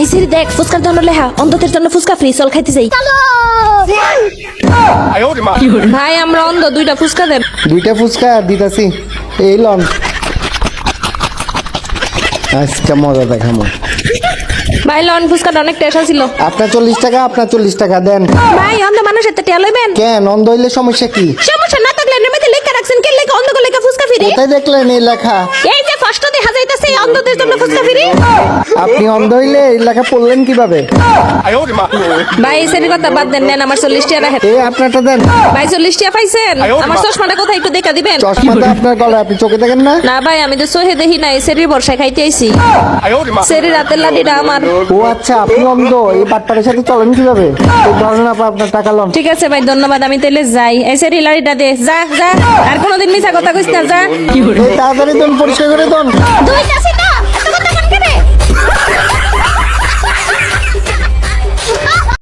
এই সিরি দেখ ফুচকার জন্য লেহা অন্ধদের জন্য ফুচকা ফ্রি চল খাইতে যাই। ভাই আমরা অন্ধ দুইটা ফুচকা দেন দুইটা ফুচকা দিতাছি। এই লন। আজকে মজা দেখামো। ভাই লন ফুচকাটা অনেক টেস্ট ছিল আপনার চল্লিশ টাকা আপনার চল্লিশ টাকা দেন। ভাই অন্ধ মানুষের তো টেয়া লইবেন? কেন? অন্ধ হইলে সমস্যা কি? সমস্যা না থাকলে নেমেতে লেখা রাখছেন কে লেখা অন্ধ লেখা ফুচকা ফ্রি কোথায় দেখলেন এই লেখা? এই যে ফার্স্ট দেখা যাইতাছে এই অন্ধদের জন্য ফুচকা ফ্রি। আপনি অন্ধ হইলে এই লেখা পড়লেন কীভাবে? ভাই এই সেটির কথা বাদ দেন নেন আমার চল্লিশ টাকা রাখেন এই আপনারটা দেন। ভাই চল্লিশ টাকা পাইছেন? আমার চশমাটা কোথায় একটু দেখা দিবেন? চশমাটা আপনার গলায় আপনি চোখে দেখেন না? না ভাই আমি তো সহে দেখি নাই সেরির বর্ষায় খাইতে আইছি। সেরির রাতের লাঠিটা আমার। ও আচ্ছা আপনি অন্ধ এই বাটপারের সাথে চলেন কীভাবে? এই ধরনের আপা আপনার টাকা লন। ঠিক আছে ভাই ধন্যবাদ আমি তাহলে যাই। এই সেরি লাঠিটা দে যা যা। আর কোনোদিন মিছা কথা কইস না যা। এই তাড়াতাড়ি দেন পরিষ্কার করে দেন